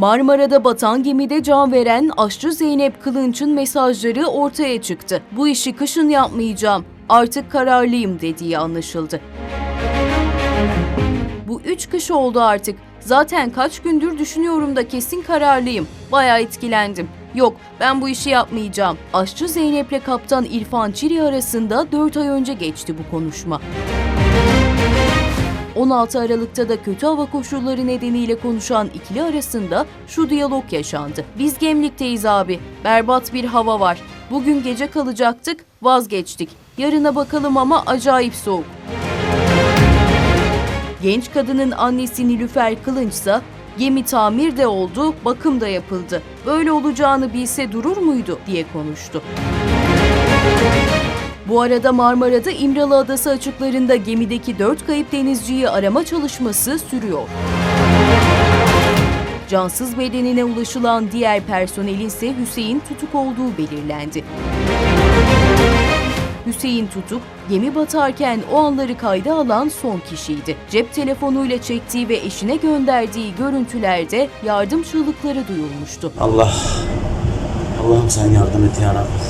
Marmara'da batan gemide can veren aşçı Zeynep Kılınç'ın mesajları ortaya çıktı. Bu işi kışın yapmayacağım, artık kararlıyım dediği anlaşıldı. Bu üç kış oldu artık. Zaten kaç gündür düşünüyorum da kesin kararlıyım. Bayağı etkilendim. Yok ben bu işi yapmayacağım. Aşçı Zeynep'le kaptan İrfan Çiri arasında 4 ay önce geçti bu konuşma. 16 Aralık'ta da kötü hava koşulları nedeniyle konuşan ikili arasında şu diyalog yaşandı. Biz Gemlik'teyiz abi. Berbat bir hava var. Bugün gece kalacaktık, vazgeçtik. Yarına bakalım ama acayip soğuk. Genç kadının annesi Nilüfer Kılınç ise gemi tamir de oldu, bakım da yapıldı. Böyle olacağını bilse durur muydu diye konuştu. Bu arada Marmara'da İmralı Adası açıklarında gemideki 4 kayıp denizciyi arama çalışması sürüyor. Cansız bedenine ulaşılan diğer personelin ise Hüseyin Tutuk olduğu belirlendi. Hüseyin Tutuk, gemi batarken o anları kayda alan son kişiydi. Cep telefonuyla çektiği ve eşine gönderdiği görüntülerde yardım çığlıkları duyulmuştu. Allah Allah'ım sen yardım et ya Rabbi.